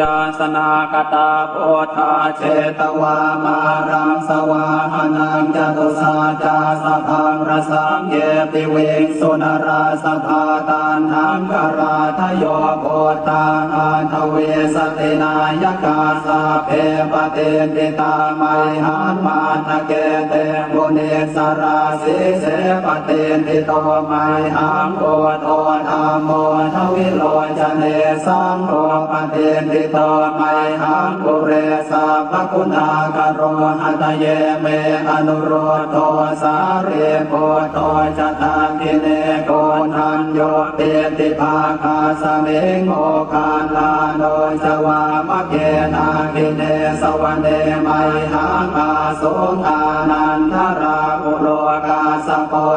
ยาสนากตาโพธาเจตวามารังสวาหนังจตุสาจาสพังรสังเยปิเวงสุนราสภาตานังกราทโยโพตาอันทเวสตินายกาสาเพปเตนติตาไมหันมาทะเกเตบุเนสราสิเสปเตนติโตไมหังโกโตธรรมโมทวิโรจเนสังโฆปเตนติโตไมหังปุเรสัพพคุณากโรหัตเยเมอนุโรโตสาเรโกโตจตาคิเนโกทันโยเตติภาคาสเมงโอกาลาโนจวามะเกนาคิเนสวเนไมหังอาสงอานันทรา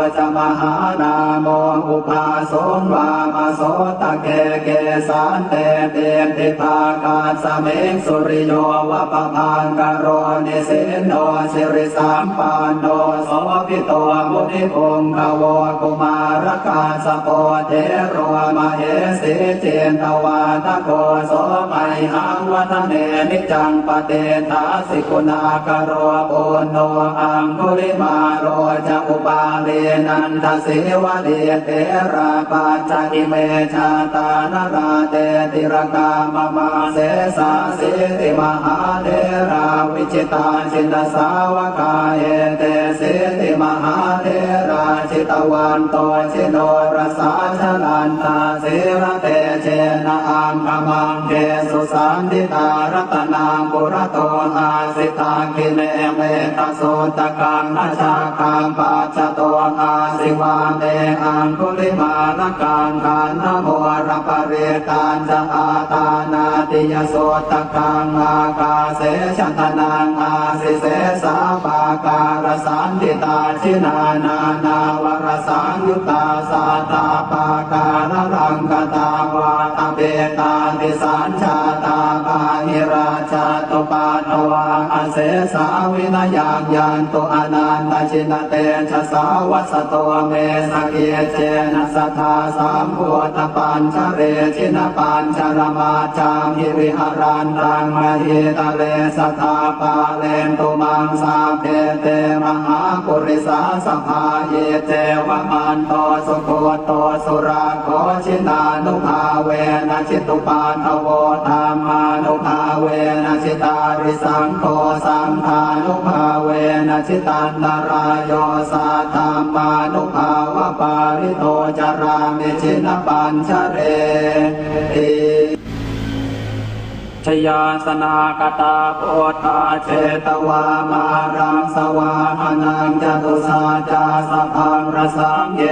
โปจมหานาโมอุปาสงวามาโสตะเกเกสานเตเตติภาคาสเมงสุริโยวะปะพังกโรนิเสโนสิริสามปานโนโสภิโตมุนิพงกวกุมารกาสโปเทโรมเหสีเจนตวาทโกโสไมหังวัฒเนนิจังปเตทาสิกุณากโรปุโนอังคุลิมาโรจะอุปาเลนันทสิวะเดเตราปาจกิเมชาตานราเตติรกามมาเสสาสิติมหาเทราวิจิตาจินตสาวกาเอเตสิติมหาเทราจิตวันโตชิโนรสาชลันตาสิระเต นะอังคมังเกสุสันติตารตนาปุระโตอาสิตาคิเนเมตโสตกังอาชาคังปัจจโตอาสิวาเตอังคุลิมาลกังกานนโมรปะเรตานจะอาตานาติยโสตกังอากาเสชันตนังอาสิเสสาปาการสันติตาชินานา นาวรสังยุตตาสาตาาาชาตุปาตวาอเสสาวินยังยันตุอนันตชินเตชะสาวัสตัวเมสเกเจนะสัทธาสามพุทปัญชเรชินปัญชรมาจามหิริหารันตังมหิตะเลสัทธาปาเลนตุมังสาเพเตมหาปุริสาสภาเยเจวมันโตสุโคโตสุราโคชินานุภาเวนะชิตุปาทโวธรรมานุภาเวนะชิตาริสังโฆสังฆานุภาเวนะชิตันตรายโยสัทธามานุภาวะปาริโตจารามิชินปัญชเรติชยาสนากตาโพธาเจตวามารังสวาหนังจตุสาจาสพังรสังเย